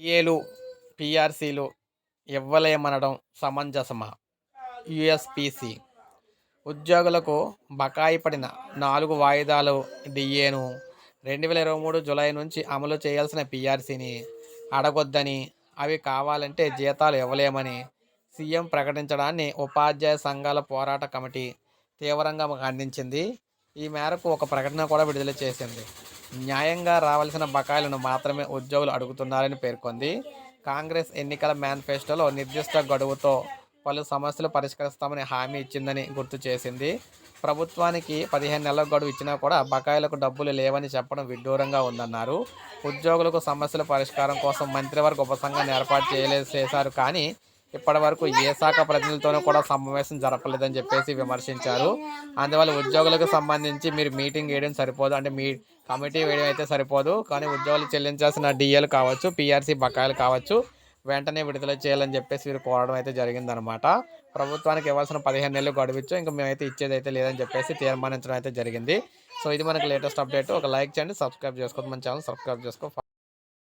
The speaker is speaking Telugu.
ఏలు పిఆర్సీలు ఇవ్వలేమనడం సమంజసమా? యుఎస్పిసి ఉద్యోగులకు బకాయి పడిన నాలుగు వాయిదాలు డిఏను రెండు వేల ఇరవై మూడు జూలై నుంచి అమలు చేయాల్సిన పిఆర్సీని అడగొద్దని అవి కావాలంటే జీతాలు ఇవ్వలేమని సీఎం ప్రకటించడాన్ని ఉపాధ్యాయ సంఘాల పోరాట కమిటీ తీవ్రంగా ఖండించింది. ఈ మేరకు ఒక ప్రకటన కూడా విడుదల చేసింది. న్యాయంగా రావాల్సిన బకాయిలను మాత్రమే ఉద్యోగులు అడుగుతున్నారని పేర్కొంది. కాంగ్రెస్ ఎన్నికల మేనిఫెస్టోలో నిర్దిష్ట గడువుతో పలు సమస్యలు పరిష్కరిస్తామని హామీ ఇచ్చిందని గుర్తు చేసింది. ప్రభుత్వానికి పదిహేను నెలల గడువు ఇచ్చినా కూడా బకాయిలకు డబ్బులు లేవని చెప్పడం విడ్డూరంగా ఉందన్నారు. ఉద్యోగులకు సమస్యల పరిష్కారం కోసం మంత్రివర్గ ఉపసంఘాన్ని ఏర్పాటు చేయలేదు చేశారు కానీ ఇప్పటి వరకు ఏ శాఖ ప్రతినిధులతోనూ కూడా సమావేశం జరపలేదని చెప్పేసి విమర్శించారు. అందువల్ల ఉద్యోగులకు సంబంధించి మీరు మీటింగ్ వేయడం సరిపోదు. అంటే మీ కమిటీ వేయడం అయితే సరిపోదు. కానీ ఉద్యోగులు చెల్లించాల్సిన డిఏలు కావచ్చు పిఆర్సీ బకాయిలు కావచ్చు వెంటనే విడుదల చేయాలని చెప్పేసి వీరు కోరడం అయితే జరిగిందనమాట ప్రభుత్వానికి ఇవ్వాల్సిన పదిహేను నెలలు గడువిచ్చు ఇంకా మేమైతే ఇచ్చేది అయితే లేదని చెప్పేసి తీర్మానించడం అయితే జరిగింది. సో ఇది మనకి లేటెస్ట్ అప్డేట్. ఒక లైక్ చేయండి సబ్స్క్రైబ్ చేసుకోవద్దు. మన ఛానల్ సబ్స్క్రైబ్ చేసుకో